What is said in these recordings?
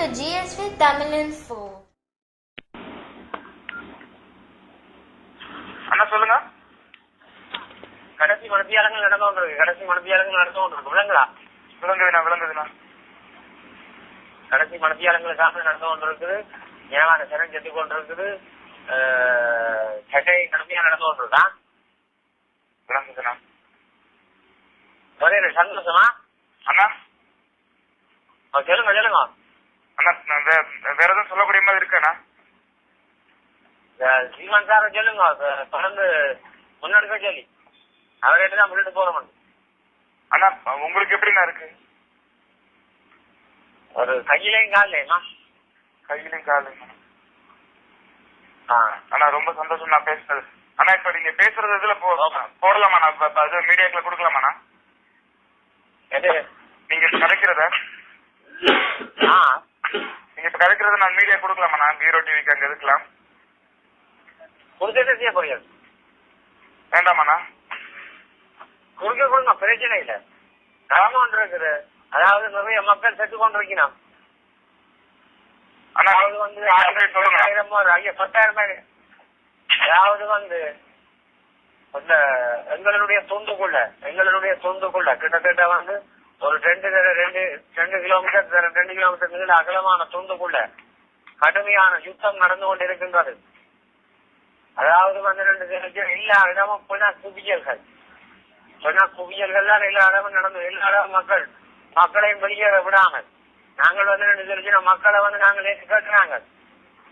to GSV Tamil Info. அண்ணா சொல்லுங்க. கடைசி மனத்தியாளங்கள் நடந்து கொண்டிருக்கு. கடைசி மனத்தியாளங்கள் நடந்து கொண்டிருக்கு. விளங்குதா? விளங்குதுண்ணா விளங்குதுண்ணா. கடைசி மனத்தியாளங்களுக்காக நடந்து கொண்டிருக்குது. ஏமான சிறம் செத்து கொண்டிருக்குது. சட்டை கடுமையா நடந்து கொண்டிருக்கா விளங்குதுண்ணா. ஒரே சந்தோஷமா அண்ணா. சொல்லுங்க சொல்லுங்க. அண்ணா நான் வேற எதுவும் சொல்லக்கூடிய மாதிரி இருக்காண்ணா சீமான் சாரை சொல்லுங்க தொடர்ந்து முன்னெடுக்க சொல்லி. அவர்கிட்ட தான் முன்னிட்டு போறோம். அண்ணா உங்களுக்கு எப்படிண்ணா இருக்கு? ஒரு கையிலையும் காலையுமா கையிலும் காலும் ஆ. அண்ணா ரொம்ப சந்தோஷம் நான் பேசுனது அண்ணா இப்ப நீங்க பேசுறது இதுல போ போடலாமாண்ணா இப்ப இப்ப அது மீடியாக்குள்ள கொடுக்கலாமாண்ணா நீங்க ஆ. நீங்க இப்ப கதைக்கிறத நான் மீடியா கொடுக்கலாமாண்ணா ஹீரோ டிவிக்கு அங்க இருக்கலாம். கொடுத்துட்டு செய்ய போறீங்க? வேண்டாமாண்ணா கொடுக்க கொடுங்க பிரச்சனை இல்ல. நடந்து கொண்டிருக்குது. அதாவது நிறைய மக்கள் செத்து கொண்டிருக்கணும் அண்ணா அதாவது வந்து ஆயிரம் ஐயா பத்தாயிரம் அதாவது வந்து இந்த எங்களுடைய சொந்துக்குள்ள எங்களுடைய சொந்துக்குள்ள கிட்டத்தட்ட வந்து ஒரு ரெண்டு ரெண்டு ரெண்டு கிலோமீட்டர் தர- ரெண்டு கிலோமீட்டர் நீள அகலமான துண்டுக்குள்ள கடுமையான யுத்தம் நடந்து கொண்டிருக்கின்றது. அதாவது வந்து ரெண்டு தெரிஞ்சு எல்லா இடமும் புனா குவியல்கள் புனா குவியல்கள் எல்லா இடமும் நடந்து எல்லா இடமும் மக்கள் மக்களையும் வெளியேற விடாமல். நாங்கள் வந்து ரெண்டு தெரிஞ்சு மக்களை வந்து நாங்கள் நேற்று கேட்கிறாங்க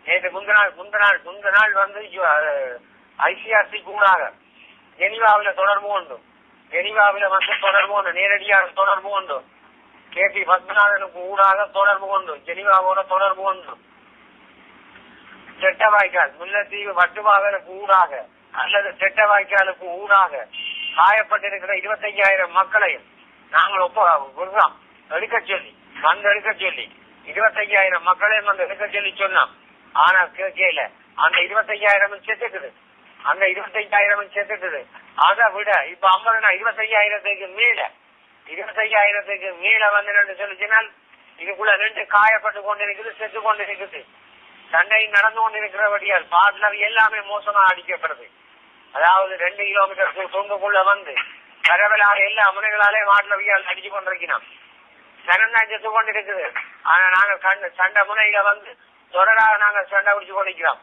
நேற்று முந்த நாள் முந்த நாள் முந்த நாள் வந்து ஐசிஆர்சி கூடாக ஜெனிவாவில் தொடர்பு உண்டு ஜெனிவாவில வந்து தொடர்பு உண்டு நேரடியாக தொடர்பு உண்டு கே பி பத்மநாதனுக்கு ஊடாக தொடர்பு கொண்டு ஜெனிவாவோட தொடர்பு கொண்டு. செட்டவாய்க்கால் முல்லைத்தீவு வட்டுவாகலுக்கு ஊடாக அல்லது செட்ட வாய்க்காலுக்கு ஊடாக காயப்பட்டிருக்கிற இருபத்தையாயிரம் மக்களையும் நாங்கள் ஒப்ப விடுறோம். எடுக்க சொல்லி வந்து எடுக்க சொல்லி இருபத்தையாயிரம் மக்களையும் வந்து எடுக்க சொல்லி சொன்னோம். ஆனா கேட்கல. அந்த இருபத்தையாயிரம் செத்துக்குது. அந்த இருபத்தையாயிரம் செத்துக்குது. அதை விட இப்ப ஐம்பதுனா இருபத்தையாயிரத்துக்கு மேல. இருபத்தையாயிரத்துக்கு மீள வந்து ரெண்டு சொல்லிச்சினால் இதுக்குள்ள ரெண்டு காயப்பட்டு கொண்டிருக்குது செத்து கொண்டிருக்குது. சண்டை நடந்து கொண்டிருக்கிறபடியால் பாட்லர் எல்லாமே மோசமா அடிக்கப்படுது. அதாவது ரெண்டு கிலோமீட்டர் தொங்குக்குள்ள வந்து பரவலாக எல்லா முனைகளாலே மாட்லவியால் அடிச்சு கொண்டிருக்கிறோம் சனந்தான் செத்து கொண்டிருக்குது. ஆனா நாங்க கண்டு சண்டை முனையில வந்து தொடராக நாங்கள் சண்டை பிடிச்சு கொண்டிருக்கிறோம்.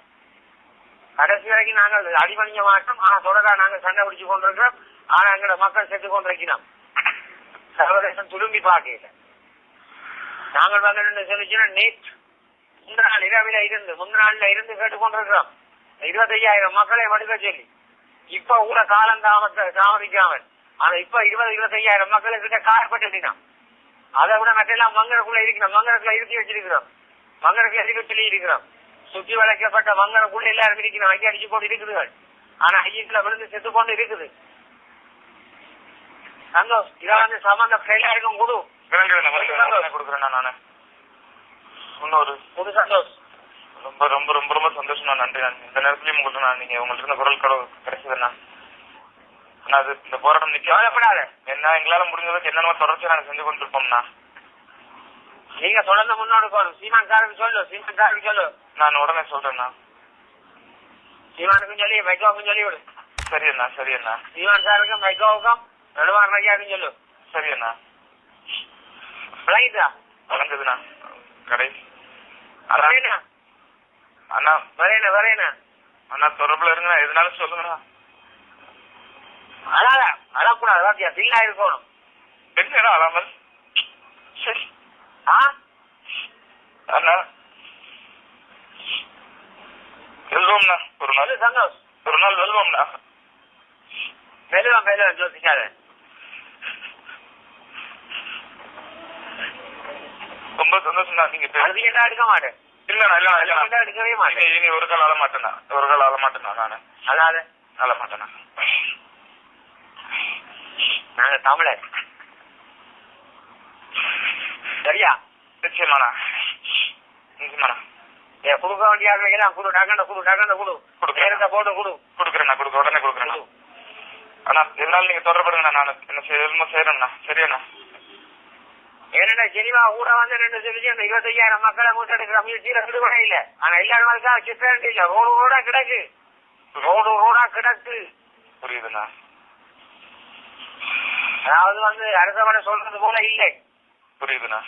கடைசி வரைக்கும் நாங்கள் அடிபணிக்க மாட்டோம். ஆனா தொடரா நாங்கள் சண்டை பிடிச்சு கொண்டிருக்கிறோம். ஆனா எங்களோட மக்கள் செத்து கொண்டிருக்கிறோம். சர்வதேசம் துலும்பி பார்க்கல. நாங்கள் வந்து என்ன சொல்லிச்சுன்னா நேற்று முந்தின நாள் இரவில இருந்து முந்தின நாள்ல இருந்து கேட்டுக்கொண்டிருக்கிறோம் இருபத்தையாயிரம் மக்களை மடுக்க சொல்லி. இப்ப கூட காலம் தாமத தாமதிக்காமல். ஆனா இப்ப இருபது இருபத்தையாயிரம் மக்கள் கிட்ட காயப்பட்டுட்டோம் அதை விட மற்றெல்லாம் மங்கரக்குள்ள இருக்கிறோம். மங்கரக்குள்ள இருத்தி வச்சிருக்கிறோம். மங்கரக்குள்ள இருக்க சொல்லி இருக்கிறோம். சுற்றி வளைக்கப்பட்ட மங்கரக்குள்ள எல்லாரும் இருக்கிறோம் ஐயா அடிச்சு கொண்டு இருக்குதுகள். ஆனா ஐயத்துல விழுந்து செத்து கொண்டு இருக்குது. சந்தோஷ் இதை வந்து சம்பந்தம் எல்லாருக்கும் கொடு. ரொம்ப ரொம்ப ரொம்ப ரொம்ப சந்தோஷம்ண்ணா நன்றி நான் இந்த நேரத்துலயும் உங்களுக்கு நான் நீங்க உங்கள்ட்ட இருந்த குரல் கடவு கிடைச்சதுண்ணா அண்ணா அது இந்த போராட்டம் நிக்க கவலைப்படாத. என்ன எங்களால முடிஞ்சதுக்கு என்னென்ன தொடர்ச்சி நாங்க செஞ்சு கொண்டிருப்போம்ண்ணா நீங்க தொடர்ந்து முன்னோடு போகணும் சீமான் சாருக்கு சொல்லு சீமான் சாருக்கு சொல்லு. நான் உடனே சொல்றேண்ணா சீமானுக்கும் சொல்லி மைக்கோவுக்கும் சொல்லி விடு சரி அண்ணா சரி அண்ணா சீமான் சாருக்கும் மைக்கோவுக்கும் நடுவார் ஐயாக்கும் சொல்லு. சரி அண்ணா விளங்கிட்டா வணங்குதுண்ணா. கடை. அண்ணா. அண்ணா. வரேனா வரேனா அண்ணா தொடர்புல இருங்கண்ணா. எதுனாலும் சொல்லுங்கண்ணா. அழாத. அழக்கூடாது வாத்தியா தில்லா இருக்கணும். என்ன அழாமல் சரி ஆ அண்ணா சொல்லு சந்தோஷ் ஒரு நாள் வெல்வோம்ண்ணா மெல்லுவா மெல்லுவா யோசிக்காத ரொம்ப சந்தோஷம்ண்ணா நீங்க பேச அது என்ன எடுக்க மாட்டேன் இல்லண்ணா இல்லண்ணா இல்லண்ணா எடுக்கவே மாட்டேன் இனி ஒரு கால் அழ மாட்டேண்ணா ஒரு கால் அழ மாட்டேண்ணா நானு அழாத அழ மாட்டேண்ணா நாங்க தமிழர் சரியா நிச்சயமாண்ணா ஏ கொடுக்க வேண்டிய ஆளுமைக்கெல்லாம் குடு டகண்ட குடு டகண்ட குடு. கொடுக்குறேன். நேரத்தை போட்டு குடு. கொடுக்குறேண்ணா கொடுக்க உடனே கொடுக்குறேண்ணா குடு. அண்ணா எதுனாலும் நீங்க தொடர்படுங்கண்ணா நான் என்ன செய்யணுமோ செய்யறேண்ணா சரியாண்ணா. ஏன்னா ஜெனிவா கூட வந்து ரெண்டு சொல்லி அந்த இருபத்தையாயிரம் மக்களை மூட்டெடுக்கிற முயற்சியில விடுபட இல்ல. ஆனா எல்லாரும் அதுக்காக சித்தரண்டு இல்ல ரோடு ரோடா கிடக்கு. ரோடு ரோடா கிடக்கு. புரியுதுண்ணா. அதாவது வந்து அரசவனை சொல்றது போல இல்லை. புரியுதுண்ணா.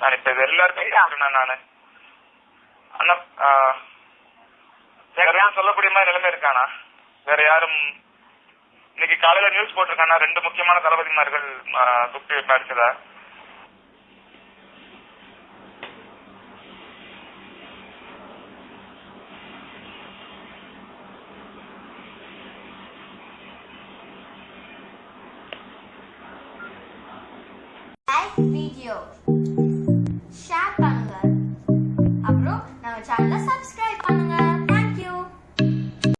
நான் இப்ப எல்லாருக்கும். சொல்றேண்ணா நானு? அண்ணா ஆ, வேற யாரும் சொல்லக்கூடிய மாதிரி நிலைமை இருக்கானா? வேற யாரும் இன்னைக்கு காலையில நியூஸ் போட்டிருக்கானா? ரெண்டு முக்கியமான தளபதிமார்கள் துப்பி லைக் வீடியோ ஷேர் பண்ணுங்க. அப்புறம் நம்ம சேனலை